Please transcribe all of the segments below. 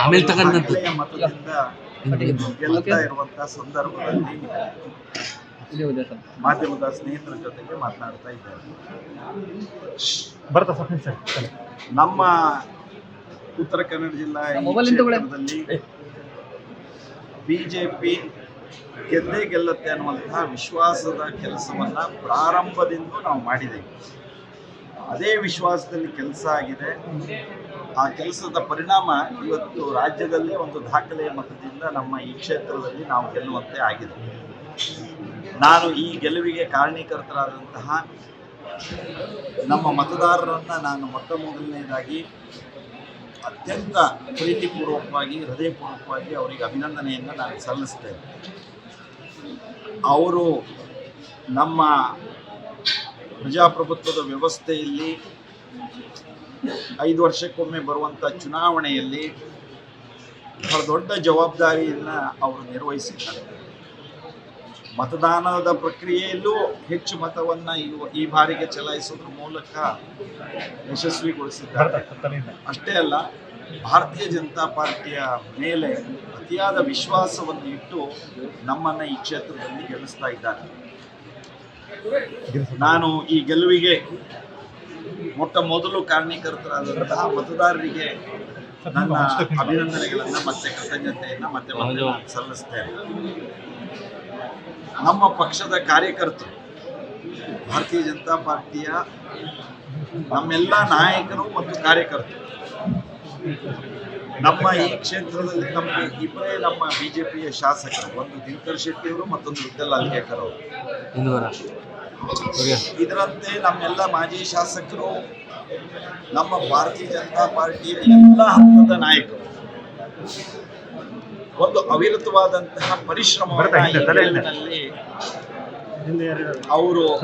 ಆಮೇಲೆ ತಗೊಂಡಂತ ಹಳೆಯ ಮತದಿಂದ ಗೆಲ್ತಾ ಇರುವಂತ ಸಂದರ್ಭದಲ್ಲಿ ಮಾಧ್ಯಮದ ಸ್ನೇಹಿತರ ಜೊತೆಗೆ ಮಾತನಾಡ್ತಾ ಇದ್ದಾರೆ ನಮ್ಮ ಉತ್ತರ ಕನ್ನಡ ಜಿಲ್ಲಾ ಬಿಜೆಪಿ ಗೆದ್ದೇ ಗೆಲ್ಲುತ್ತೆ ಅನ್ನುವಂತಹ ವಿಶ್ವಾಸದ ಕೆಲಸವನ್ನು ಪ್ರಾರಂಭದಿಂದ ನಾವು ಮಾಡಿದ್ದೀವಿ ಅದೇ ವಿಶ್ವಾಸದಲ್ಲಿ ಕೆಲಸ ಆಗಿದೆ. ಆ ಕೆಲಸದ ಪರಿಣಾಮ ಇವತ್ತು ರಾಜ್ಯದಲ್ಲಿ ಒಂದು ದಾಖಲೆಯ ಮತದಿಂದ ನಮ್ಮ ಈ ಕ್ಷೇತ್ರದಲ್ಲಿ ನಾವು ಗೆಲ್ಲುವಂತೆ ಆಗಿದೆ. ನಾನು ಈ ಗೆಲುವಿಗೆ ಕಾರಣೀಕರ್ತರಾದಂತಹ ನಮ್ಮ ಮತದಾರರನ್ನು ನಾನು ಮೊಟ್ಟ ಮೊದಲನೇದಾಗಿ ಅತ್ಯಂತ ಪ್ರೀತಿಪೂರ್ವಕವಾಗಿ, ಹೃದಯಪೂರ್ವಕವಾಗಿ ಅವರಿಗೆ ಅಭಿನಂದನೆಯನ್ನು ನಾನು ಸಲ್ಲಿಸ್ತೇನೆ ಅವರು ನಮ್ಮ ಪ್ರಜಾಪ್ರಭುತ್ವದ ವ್ಯವಸ್ಥೆಯಲ್ಲಿ ಐದು ವರ್ಷಕ್ಕೊಮ್ಮೆ ಬರುವಂಥ ಚುನಾವಣೆಯಲ್ಲಿ ಬಹಳ ದೊಡ್ಡ ಜವಾಬ್ದಾರಿಯನ್ನು ಅವರು ನಿರ್ವಹಿಸಿದ್ದಾರೆ. ಮತದಾನದ ಪ್ರಕ್ರಿಯೆಯಲ್ಲೂ ಹೆಚ್ಚು ಮತವನ್ನು ಈ ಬಾರಿಗೆ ಚಲಾಯಿಸೋದ್ರ ಮೂಲಕ ಯಶಸ್ವಿಗೊಳಿಸಿದ್ದಾರೆ. ಅಷ್ಟೇ ಅಲ್ಲ ಭಾರತೀಯ ಜನತಾ ಪಾರ್ಟಿಯ ಮೇಲೆ ಅತಿಯಾದ ವಿಶ್ವಾಸವನ್ನು ಇಟ್ಟು ನಮ್ಮನ್ನು ಈ ಕ್ಷೇತ್ರದಲ್ಲಿ ಗೆಲ್ಲಿಸ್ತಾ ಇದ್ದಾರೆ. ನಾನು ಈ ಗೆಲುವಿಗೆ ಮೊಟ್ಟ ಮೊದಲು ಕಾರಣೀಕರ್ತರಾದಂತಹ ಮತದಾರರಿಗೆ ನನ್ನ ಅಭಿನಂದನೆಗಳನ್ನು ಮತ್ತೆ ಕೃತಜ್ಞತೆಯನ್ನ ಮತ್ತೆ ಸಲ್ಲಿಸ್ತೇನೆ. ನಮ್ಮ ಪಕ್ಷದ ಕಾರ್ಯಕರ್ತರು ಭಾರತೀಯ ಜನತಾ ಪಾರ್ಟಿಯ ನಮ್ಮೆಲ್ಲ ನಾಯಕರು ಮತ್ತು ಕಾರ್ಯಕರ್ತರು ನಮ್ಮ ಈ ಕ್ಷೇತ್ರದಲ್ಲಿ ನಮ್ಮ ಇಬ್ಬರೇ ನಮ್ಮ ಬಿಜೆಪಿಯ ಶಾಸಕರು ಒಂದು ದಿನಕರ್ ಶೆಟ್ಟಿಯವರು ಮತ್ತೊಂದು ವಿಠಲ್ ಅಲ್ಗೇಕರ್ ಅವರು. ಇದರಂತೆ ನಮ್ಮೆಲ್ಲ ಮಾಜಿ ಶಾಸಕರು ನಮ್ಮ ಭಾರತೀಯ ಜನತಾ ಪಾರ್ಟಿಯ ಎಲ್ಲ ಹಂತದ ನಾಯಕರು ಒಂದು ಅವಿರತವಾದಂತಹ ಪರಿಶ್ರಮ ಅವರು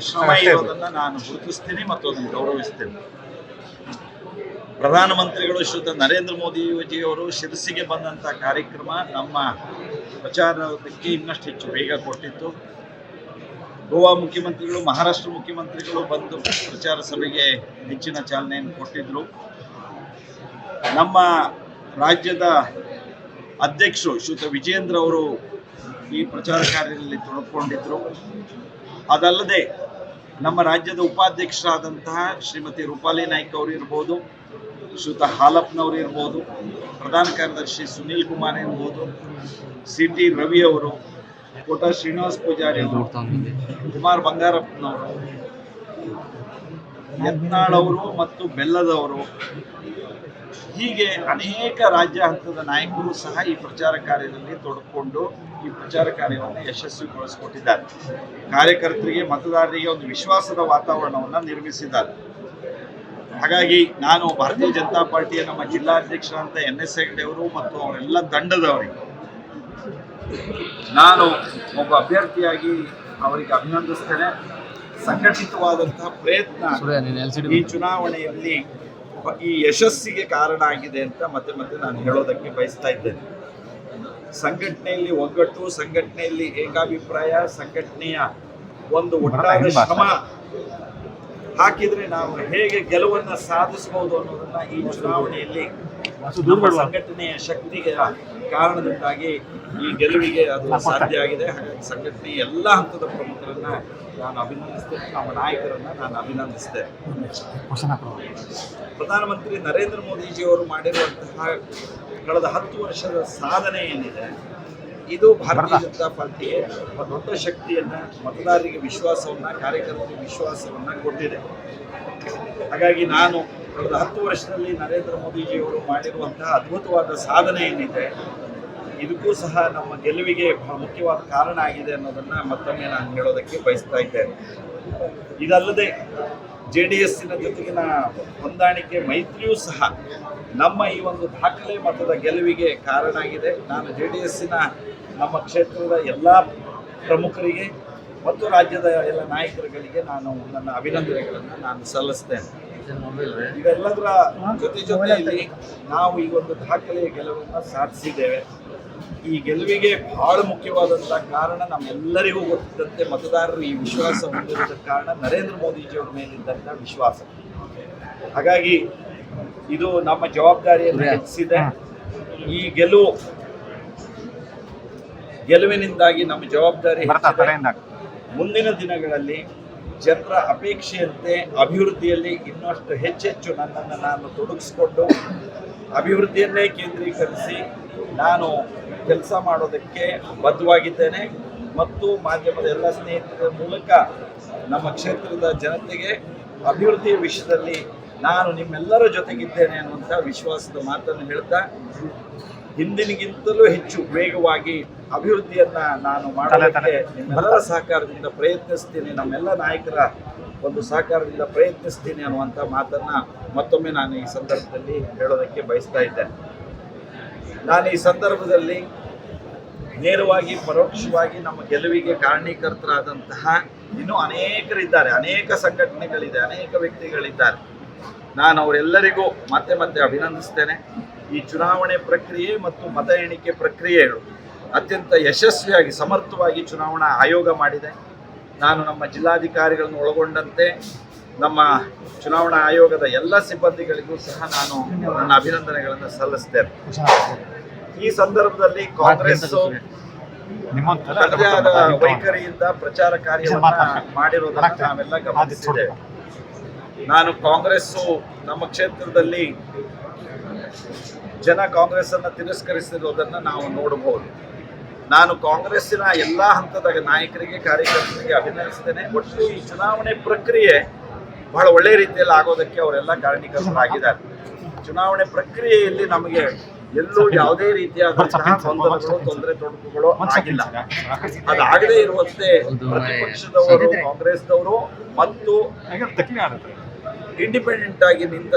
ಶ್ರಮ ಇರೋದನ್ನ ನಾನು ಗುರುತಿಸ್ತೇನೆ ಮತ್ತು ಅದನ್ನು ಗೌರವಿಸ್ತೇನೆ. ಪ್ರಧಾನಮಂತ್ರಿಗಳು ಶ್ರೀ ನರೇಂದ್ರ ಮೋದಿಜಿಯವರು ಶಿರಸಿಗೆ ಬಂದಂತಹ ಕಾರ್ಯಕ್ರಮ ನಮ್ಮ ಪ್ರಚಾರಕ್ಕೆ ಇನ್ನಷ್ಟು ಹೆಚ್ಚು ವೇಗ ಕೊಟ್ಟಿತ್ತು. ಗೋವಾ ಮುಖ್ಯಮಂತ್ರಿಗಳು ಮಹಾರಾಷ್ಟ್ರ ಮುಖ್ಯಮಂತ್ರಿಗಳು ಬಂದು ಪ್ರಚಾರ ಸಭೆಗೆ ಹೆಚ್ಚಿನ ಚಾಲನೆಯನ್ನು ಕೊಟ್ಟಿದ್ರು. ನಮ್ಮ ರಾಜ್ಯದ ಅಧ್ಯಕ್ಷರು ಶ್ರೀಯುತ ವಿಜೇಂದ್ರ ಅವರು ಈ ಪ್ರಚಾರ ಕಾರ್ಯದಲ್ಲಿ ತೊಡಕೊಂಡಿದ್ದರು ಅದಲ್ಲದೆ ನಮ್ಮ ರಾಜ್ಯದ ಉಪಾಧ್ಯಕ್ಷರಾದಂತಹ ಶ್ರೀಮತಿ ರೂಪಾಲಿ ನಾಯ್ಕ ಅವರು ಇರ್ಬೋದು ಶ್ರೀಯುತ ಹಾಲಪ್ಪನವರು ಇರ್ಬೋದು, ಪ್ರಧಾನ ಕಾರ್ಯದರ್ಶಿ ಸುನೀಲ್ ಕುಮಾರ್ ಇರ್ಬೋದು ಸಿ ಟಿ ರವಿ ಅವರು, ಕೋಟ ಶ್ರೀನಿವಾಸ್ ಪೂಜಾರಿ ಕುಮಾರ್ ಬಂಗಾರಪ್ಪನವರು, ಯತ್ನಾಳ್ ಅವರು ಮತ್ತು ಬೆಲ್ಲದವರು ಹೀಗೆ ಅನೇಕ ರಾಜ್ಯ ಹಂತದ ನಾಯಕರು ಸಹ ಈ ಪ್ರಚಾರ ಕಾರ್ಯದಲ್ಲಿ ತೊಡಕೊಂಡು ಈ ಪ್ರಚಾರ ಕಾರ್ಯವನ್ನು ಯಶಸ್ವಿಗೊಳಿಸಿಕೊಟ್ಟಿದ್ದಾರೆ. ಕಾರ್ಯಕರ್ತರಿಗೆ ಮತದಾರರಿಗೆ ಒಂದು ವಿಶ್ವಾಸದ ವಾತಾವರಣವನ್ನು ನಿರ್ಮಿಸಿದ್ದಾರೆ. ಹಾಗಾಗಿ ನಾನು ಭಾರತೀಯ ಜನತಾ ಪಾರ್ಟಿಯ ನಮ್ಮ ಜಿಲ್ಲಾಧ್ಯಕ್ಷರಂತ ಎನ್ ಎಸ್ ಹೆಗ್ಡೆ ಅವರು ಮತ್ತು ಅವರೆಲ್ಲ ತಂಡದವರಿಗೆ ನಾನು ಒಬ್ಬ ಅಭ್ಯರ್ಥಿಯಾಗಿ ಅವರಿಗೆ ಅಭಿನಂದಿಸ್ತೇನೆ. ಸಂಘಟಿತವಾದಂತಹ ಪ್ರಯತ್ನ ಈ ಚುನಾವಣೆಯಲ್ಲಿ ಈ ಯಶಸ್ಸಿಗೆ ಕಾರಣ ಆಗಿದೆ ಅಂತ ಮತ್ತೆ ಮತ್ತೆ ನಾನು ಹೇಳೋದಕ್ಕೆ ಬಯಸ್ತಾ ಇದ್ದೇನೆ. ಸಂಘಟನೆಯಲ್ಲಿ ಒಗ್ಗಟ್ಟು ಸಂಘಟನೆಯಲ್ಲಿ ಏಕಾಭಿಪ್ರಾಯ ಸಂಘಟನೆಯ ಒಂದು ಒಟ್ಟಾದ ಶ್ರಮ ಹಾಕಿದ್ರೆ ನಾವು ಹೇಗೆ ಗೆಲುವನ್ನ ಸಾಧಿಸಬಹುದು ಅನ್ನೋದನ್ನ ಈ ಚುನಾವಣೆಯಲ್ಲಿ ಸಂಘಟನೆಯ ಶಕ್ತಿಗೆ ಕಾರಣದಿಂದಾಗಿ ಈ ಗೆಲುವಿಗೆ ಅದು ಸಾಧ್ಯ ಆಗಿದೆ. ಹಾಗಾಗಿ ಸಂಘಟನೆ ಎಲ್ಲ ಹಂತದ ಪ್ರಮುಖರನ್ನ ನಾನು ಅಭಿನಂದಿಸಿದೆ ನಮ್ಮ ನಾಯಕರನ್ನ ನಾನು ಅಭಿನಂದಿಸಿದೆ ಪ್ರಧಾನಮಂತ್ರಿ ನರೇಂದ್ರ ಮೋದಿಜಿಯವರು ಮಾಡಿರುವಂತಹ ಕಳೆದ ಹತ್ತು ವರ್ಷದ ಸಾಧನೆ ಏನಿದೆ, ಇದು ಭಾರತೀಯ ಜನತಾ ಪಾರ್ಟಿಗೆ ದೊಡ್ಡ ಶಕ್ತಿಯನ್ನ, ಮತದಾರರಿಗೆ ವಿಶ್ವಾಸವನ್ನ, ಕಾರ್ಯಕರ್ತರಿಗೆ ವಿಶ್ವಾಸವನ್ನು ಕೊಟ್ಟಿದೆ. ಹಾಗಾಗಿ ನಾನು ಕಳೆದ ಹತ್ತು ವರ್ಷದಲ್ಲಿ ನರೇಂದ್ರ ಮೋದಿಜಿಯವರು ಮಾಡಿರುವಂತಹ ಅದ್ಭುತವಾದ ಸಾಧನೆ ಏನಿದೆ ಇದಕ್ಕೂ ಸಹ ನಮ್ಮ ಗೆಲುವಿಗೆ ಬಹಳ ಮುಖ್ಯವಾದ ಕಾರಣ ಆಗಿದೆ ಅನ್ನೋದನ್ನ ಮತ್ತೊಮ್ಮೆ ನಾನು ಹೇಳೋದಕ್ಕೆ ಬಯಸ್ತಾ ಇದ್ದೇನೆ. ಇದಲ್ಲದೆ ಜೆ ಡಿ ಎಸ್ಸಿನ ಜೊತೆಗಿನ ಹೊಂದಾಣಿಕೆ ಮೈತ್ರಿಯೂ ಸಹ ನಮ್ಮ ಈ ಒಂದು ದಾಖಲೆ ಮತದ ಗೆಲುವಿಗೆ ಕಾರಣ ಆಗಿದೆ. ನಾನು ಜೆ ಡಿ ಎಸ್ಸಿನ ನಮ್ಮ ಕ್ಷೇತ್ರದ ಎಲ್ಲ ಪ್ರಮುಖರಿಗೆ ಮತ್ತು ರಾಜ್ಯದ ಎಲ್ಲ ನಾಯಕರುಗಳಿಗೆ ನಾನು ನನ್ನ ಅಭಿನಂದನೆಗಳನ್ನು ನಾನು ಸಲ್ಲಿಸ್ತೇನೆ. ಇವೆಲ್ಲದರ ಜೊತೆ ಜೊತೆಯಲ್ಲಿ ನಾವು ಈ ಒಂದು ದಾಖಲೆಯ ಗೆಲುವನ್ನು ಸಾಧಿಸಿದ್ದೇವೆ. ಈ ಗೆಲುವಿಗೆ ಬಹಳ ಮುಖ್ಯವಾದಂತಹ ಕಾರಣ ನಮ್ಮೆಲ್ಲರಿಗೂ ಗೊತ್ತಿದ್ದಂತೆ ಮತದಾರರು ಈ ವಿಶ್ವಾಸ ಹೊಂದಿರೋದಕ್ಕೆ ಕಾರಣ ನರೇಂದ್ರ ಮೋದಿಜಿಯವರ ಮೇಲಿದ್ದಂಥ ವಿಶ್ವಾಸ. ಹಾಗಾಗಿ ಇದು ನಮ್ಮ ಜವಾಬ್ದಾರಿಯನ್ನು ಹೆಚ್ಚಿಸಿದೆ. ಈ ಗೆಲುವು ಗೆಲುವಿನಿಂದಾಗಿ ನಮ್ಮ ಜವಾಬ್ದಾರಿ. ಮುಂದಿನ ದಿನಗಳಲ್ಲಿ ಜನರ ಅಪೇಕ್ಷೆಯಂತೆ ಅಭಿವೃದ್ಧಿಯಲ್ಲಿ ಇನ್ನಷ್ಟು ಹೆಚ್ಚೆಚ್ಚು ನನ್ನನ್ನು ನಾನು ತೊಡಗಿಸಿಕೊಂಡು ಅಭಿವೃದ್ಧಿಯನ್ನೇ ಕೇಂದ್ರೀಕರಿಸಿ ನಾನು ಕೆಲಸ ಮಾಡೋದಕ್ಕೆ ಬದ್ಧವಾಗಿದ್ದೇನೆ ಮತ್ತು ಮಾಧ್ಯಮದ ಎಲ್ಲ ಸ್ನೇಹಿತರ ಮೂಲಕ ನಮ್ಮ ಕ್ಷೇತ್ರದ ಜನತೆಗೆ ಅಭಿವೃದ್ಧಿಯ ವಿಷಯದಲ್ಲಿ ನಾನು ನಿಮ್ಮೆಲ್ಲರ ಜೊತೆಗಿದ್ದೇನೆ ಅನ್ನುವಂಥ ವಿಶ್ವಾಸದ ಮಾತನ್ನು ಹೇಳ್ತಾ ಹಿಂದಿನಿಗಿಂತಲೂ ಹೆಚ್ಚು ವೇಗವಾಗಿ ಅಭಿವೃದ್ಧಿಯನ್ನ ನಾನು ಮಾಡೋದಕ್ಕೆ ನಿಮ್ಮೆಲ್ಲರ ಸಹಕಾರದಿಂದ ಪ್ರಯತ್ನಿಸ್ತೀನಿ ನಮ್ಮೆಲ್ಲ ನಾಯಕರ ಒಂದು ಸಹಕಾರದಿಂದ ಪ್ರಯತ್ನಿಸ್ತೀನಿ ಅನ್ನುವಂಥ ಮಾತನ್ನ ಮತ್ತೊಮ್ಮೆ ನಾನು ಈ ಸಂದರ್ಭದಲ್ಲಿ ಹೇಳೋದಕ್ಕೆ ಬಯಸ್ತಾ ಇದ್ದೇನೆ. ನಾನು ಈ ಸಂದರ್ಭದಲ್ಲಿ ನೇರವಾಗಿ, ಪರೋಕ್ಷವಾಗಿ ನಮ್ಮ ಗೆಲುವಿಗೆ ಕಾರಣೀಕರ್ತರಾದಂತಹ ಇನ್ನೂ ಅನೇಕರಿದ್ದಾರೆ. ಅನೇಕ ಸಂಘಟನೆಗಳಿದೆ, ಅನೇಕ ವ್ಯಕ್ತಿಗಳಿದ್ದಾರೆ. ನಾನು ಅವರೆಲ್ಲರಿಗೂ ಮತ್ತೆ ಮತ್ತೆ ಅಭಿನಂದಿಸ್ತೇನೆ. ಈ ಚುನಾವಣೆ ಪ್ರಕ್ರಿಯೆ ಮತ್ತು ಮತ ಎಣಿಕೆ ಪ್ರಕ್ರಿಯೆಗಳು ಅತ್ಯಂತ ಯಶಸ್ವಿಯಾಗಿ, ಸಮರ್ಥವಾಗಿ ಚುನಾವಣಾ ಆಯೋಗ ಮಾಡಿದೆ. ನಾನು ನಮ್ಮ ಜಿಲ್ಲಾಧಿಕಾರಿಗಳನ್ನು ಒಳಗೊಂಡಂತೆ ನಮ್ಮ ಚುನಾವಣಾ ಆಯೋಗದ ಎಲ್ಲ ಸಿಬ್ಬಂದಿಗಳಿಗೂ ಸಹ ನಾನು ನನ್ನ ಅಭಿನಂದನೆಗಳನ್ನು ಸಲ್ಲಿಸ್ತೇನೆ. ಈ ಸಂದರ್ಭದಲ್ಲಿ ಕಾಂಗ್ರೆಸ್ ವೈಖರಿಯಿಂದ ಪ್ರಚಾರ ಕಾರ್ಯವನ್ನು ಮಾಡಿರೋದನ್ನ ನಾವೆಲ್ಲ ಗಮನಿಸಿದ್ದೇವೆ. ನಾನು ಕಾಂಗ್ರೆಸ್ಸು ನಮ್ಮ ಕ್ಷೇತ್ರದಲ್ಲಿ ಜನ ಕಾಂಗ್ರೆಸ್ ಅನ್ನ ತಿರಸ್ಕರಿಸಿರೋದನ್ನ ನಾವು ನೋಡಬಹುದು ನಾನು ಕಾಂಗ್ರೆಸ್ಸಿನ ಎಲ್ಲಾ ಹಂತದ ನಾಯಕರಿಗೆ ಕಾರ್ಯಕರ್ತರಿಗೆ ಅಭಿನಂದಿಸ್ತೇನೆ. ಒಟ್ಟು ಈ ಚುನಾವಣೆ ಪ್ರಕ್ರಿಯೆ ಬಹಳ ಒಳ್ಳೆಯ ರೀತಿಯಲ್ಲಿ ಆಗೋದಕ್ಕೆ ಅವರೆಲ್ಲ ಕಾರಣೀಕರ್ತರಾಗಿದ್ದಾರೆ ಚುನಾವಣೆ ಪ್ರಕ್ರಿಯೆಯಲ್ಲಿ ನಮಗೆ ಎಲ್ಲೂ ಯಾವುದೇ ರೀತಿಯಾದ ಗೊಂದಲಗಳು ತೊಂದರೆ ತೊಡಕುಗಳು ಆಗಿಲ್ಲ. ಅದಾಗದೇ ಇರುವಂತೆ ಪ್ರತಿಪಕ್ಷದವರು ಕಾಂಗ್ರೆಸ್ದವರು ಮತ್ತು ಇಂಡಿಪೆಂಡೆಂಟ್ ಆಗಿ ನಿಂತ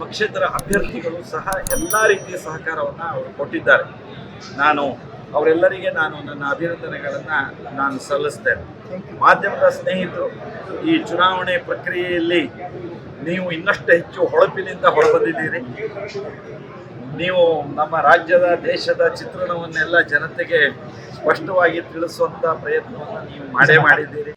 ಪಕ್ಷೇತರ ಅಭ್ಯರ್ಥಿಗಳು ಸಹ ಎಲ್ಲ ರೀತಿಯ ಸಹಕಾರವನ್ನು ಅವರು ಕೊಟ್ಟಿದ್ದಾರೆ. ನಾನು ಅವರೆಲ್ಲರಿಗೆ ನಾನು ನನ್ನ ಅಭಿನಂದನೆಗಳನ್ನು ನಾನು ಸಲ್ಲಿಸ್ತೇನೆ. ಮಾಧ್ಯಮದ ಸ್ನೇಹಿತರು ಈ ಚುನಾವಣೆ ಪ್ರಕ್ರಿಯೆಯಲ್ಲಿ ನೀವು ಇನ್ನಷ್ಟು ಹೆಚ್ಚು ಹೊಳಪಿನಿಂದ ಹೊರಬಂದಿದ್ದೀರಿ. ನೀವು ನಮ್ಮ ರಾಜ್ಯದ ದೇಶದ ಚಿತ್ರಣವನ್ನೆಲ್ಲ ಜನತೆಗೆ ಸ್ಪಷ್ಟವಾಗಿ ತಿಳಿಸುವಂಥ ಪ್ರಯತ್ನವನ್ನು ನೀವು ಮಾಡೇ ಮಾಡಿದ್ದೀರಿ.